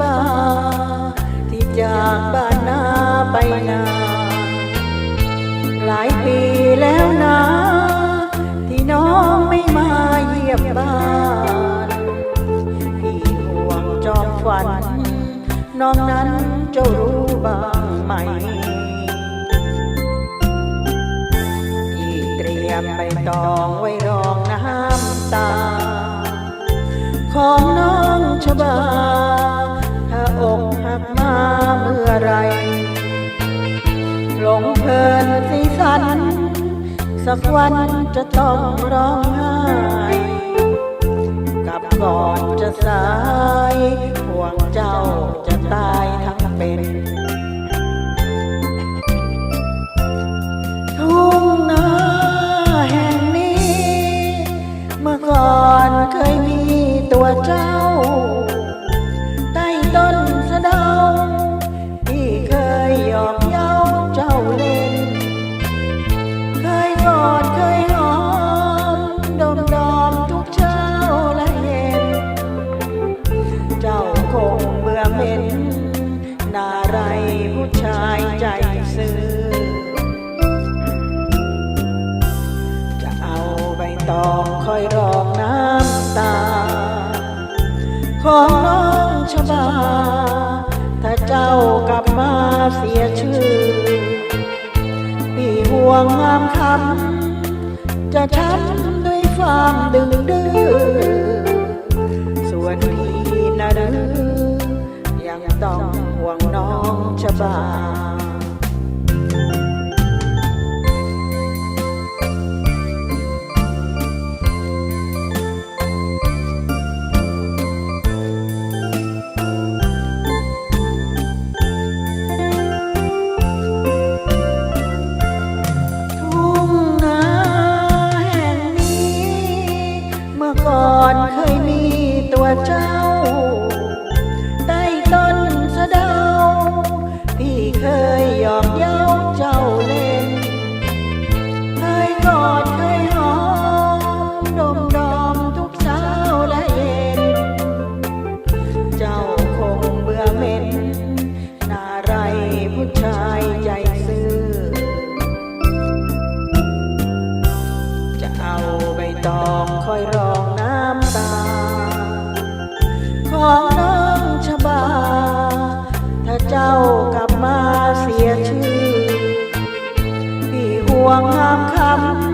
บาที่จากบ้านนาไปนานหลายปีแล้วนะ ที่น้องไม่มาเยี่ยมบ้านพี่ห่วงจอมฝัน น้องนั้นเจ้ารู้บ้างไหมพี่เตรียมใบตองไว้รองน้ำตา ของน้องชบาถ้าอกหักมา เมื่อไร หลงเพลินสีสัน สักวันจะต้องร้องไห้กลับก่อนจะสายห่วงเจ้าจะตายทั้งเป็นทุ่งนาแห่งนี้ เมื่อก่อนเคยมีตัวเจ้า อเหม็นนาไรผู้ชายใจซื่อ จะเอาใบตองคอยรองน้ำตา ของน้องชบา ถ้าเจ้ากลับมาเสียชื่อพี่ห่วงงามคำจะช้ำด้วยความดึงดื้อส่วน พี่